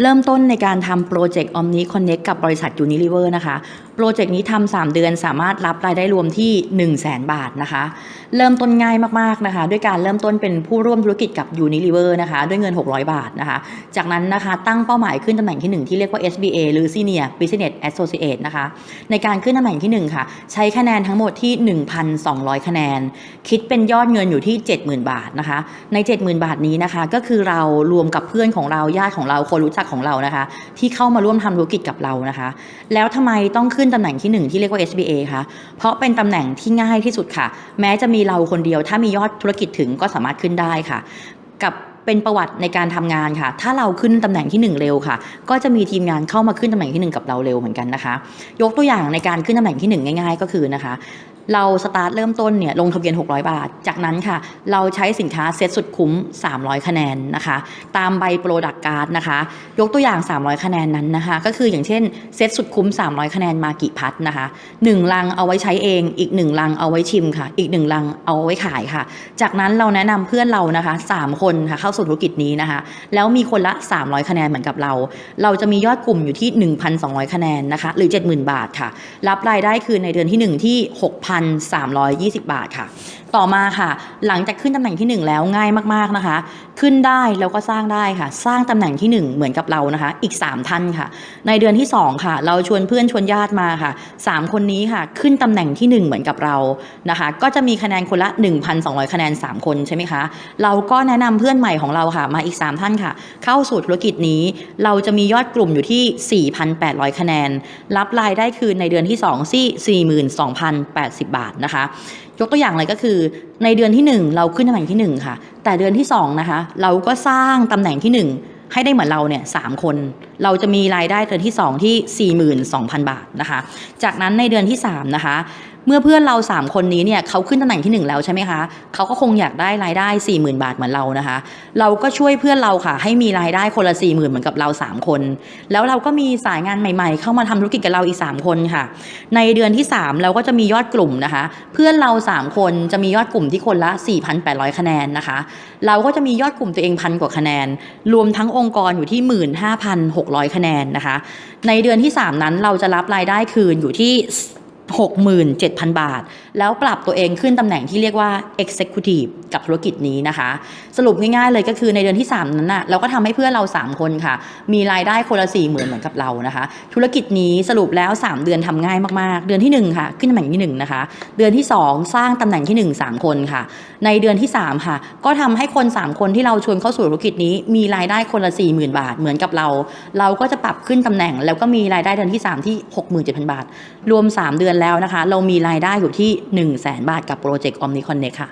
เริ่มต้นในการทำโปรเจกต์ Omni Connect กับบริษัท Unilever นะคะโปรเจกต์นี้ทำ3เดือนสามารถรับรายได้รวมที่ 1 0 0 0 0แบาทนะคะ เริ่มต้นง่ายมากๆนะคะ ด้วยการเริ่มต้นเป็นผู้ร่วมธุรกิจกับ Unilever นะคะ ด้วยเงิน 600 บาทนะคะ จากนั้นนะคะตั้งเป้าหมายขึ้นตำแหน่งที่ 1 ที่เรียกว่า SBA หรือ Senior Business Associate นะคะ ในการขึ้นตำแหน่งที่ 1 ค่ะ ใช้คะแนนทั้งหมดที่ 1,200 คะแนน คิดเป็นยอดเงินอยู่ที่ 70,000 บาทนะคะ ใน 70,000 บาทนี้นะคะ ก็คือเรารวมกับเพื่อนของเราญาติของเราคนรู้จักของเรานะคะ ที่เข้ามาร่วมทำธุรกิจกับเรานะคะ แล้วทำไมต้องขึ้นึ้นตำแหน่งที่ 1 ที่เรียกว่า SBA คะเพราะเป็นตำแหน่งที่ง่ายที่สุดค่ะ แม้จะมีเราคนเดียว ถ้ามียอดธุรกิจถึงก็สามารถขึ้นได้ค่ะ กับเป็นประวัติในการทำงานค่ะ ถ้าเราขึ้นตำแหน่งที่ 1 เร็วค่ะ ก็จะมีทีมงานเข้ามาขึ้นตำแหน่งที่ 1 กับเราเร็วเหมือนกันนะคะ ยกตัวอย่างในการขึ้นตำแหน่งที่ 1 ง่าย ๆ ก็คือนะคะ เราสตาร์ทเริ่มต้นเนี่ยลงทะเบียน 600 บาท จากนั้นค่ะ เราใช้สินค้าเซ็ตสุดคุ้ม 300 คะแนนนะคะ ตามใบโปรดักการ์ดนะคะ ยกตัวอย่าง 300 คะแนนนั้นนะคะ ก็คืออย่างเช่นเซ็ตสุดคุ้ม 300 คะแนนมากิพัทนะคะ 1 ลังเอาไว้ใช้เอง อีก 1 ลังเอาไว้ชิมค่ะ อีก 1 ลังเอาไว้ขายค่ะ จากนั้นเราแนะนำเพื่อนเรานะคะ 3 คนค่ะเข้าสู่ธุรกิจนี้นะคะ แล้วมีคนละ 300 คะแนนเหมือนกับเรา เราจะมียอดกลุ่มอยู่ที่ 1,200 คะแนนนะคะ หรือ 70,000 บาทค่ะ รับรายได้คือในเดือนที่ 1 ที่6,320 บาทค่ะ ต่อมาค่ะ หลังจากขึ้นตำแหน่งที่ 1 แล้วง่ายมากๆนะคะ ขึ้นได้แล้วก็สร้างได้ค่ะ สร้างตำแหน่งที่ 1 เหมือนกับเรานะคะ อีก 3 ท่านค่ะ ในเดือนที่ 2 ค่ะ เราชวนเพื่อนชวนญาติมาค่ะ 3 คนนี้ค่ะ ขึ้นตำแหน่งที่ 1 เหมือนกับเรานะคะ ก็จะมีคะแนนคนละ 1,200 คะแนน 3 คนใช่ไหมคะ เราก็แนะนำเพื่อนใหม่ของเราค่ะ มาอีก 3 ท่านค่ะ เข้าสู่ธุรกิจนี้ เราจะมียอดกลุ่มอยู่ที่ 4,800 คะแนน รับรายได้คืนในเดือนที่2ที่ 42,080บาทนะคะ ยกตัวอย่างเลยก็คือ ในเดือนที่ 1 เราขึ้นตำแหน่งที่ 1 ค่ะ แต่เดือนที่2นะคะเราก็สร้างตำแหน่งที่ 1 ให้ได้เหมือนเราเนี่ยสคน เราจะมีรายได้เดือนที่ 2 ที่ 42,000 บาทนะคะ จากนั้นในเดือนที่3นะคะ เมื่อเพื่อนเรา 3 คนนี้เนี่ยเขาขึ้นตำแหน่งที่ 1 แล้วใช่ไหมคะเขาก็คงอยากได้รายได้ 40,000 บาทเหมือนเรานะคะ เราก็ช่วยเพื่อนเราค่ะ ให้มีรายได้คนละ 40,000 เหมือนกับเรา 3 คน แล้วเราก็มีสายงานใหม่ๆ เข้ามาทำธุรกิจกับเราอีก 3 คนค่ะ ในเดือนที่ 3 เราก็จะมียอดกลุ่มนะคะ เพื่อนเรา 3 คนจะมียอดกลุ่มที่คนละ 4,800 คะแนนนะคะ เราก็จะมียอดกลุ่มตัวเองพันกว่าคะแนน รวมทั้งองค์กรอยู่ที่ 15,600 คะแนนนะคะ ในเดือนที่ 3 นั้นเราจะรับรายได้คืนอยู่ที่ 67,000 บาท แล้วปรับตัวเองขึ้นตำแหน่งที่เรียกว่า Executive กับธุรกิจนี้นะคะ สรุปง่ายๆเลยก็คือในเดือนที่ 3 นั้นนะเราก็ทำให้เพื่อนเรา 3 คนค่ะ มีรายได้คนละ4 0,000 เหมือนกับเรานะคะ ธุรกิจนี้สรุปแล้ว 3 เดือนทำง่ายมากๆ เดือนที่ 1 ค่ะ ขึ้นตำแหน่งที่ 1 นะคะ เดือนที่ 2 สร้างตำแหน่งที่ 1 3 คนค่ะ ในเดือนที่ 3 ค่ะ ก็ทำให้คน 3 คนที่เราชวนเข้าสู่ธุรกิจนี้ มีรายได้คนละ 40,000 บาท เหมือนกับเรา เราก็จะปรับขึ้นตำแหน่ง แล้วก็มีรายได้เดือนที่ 3 ที่ 67,000 บาท รวม 3 เดือนแล้วนะคะ เรามีรายได้อยู่ที่ 1 0 0 0 0แบาทกับโปรเจกต์ Omni Connect ค่ะ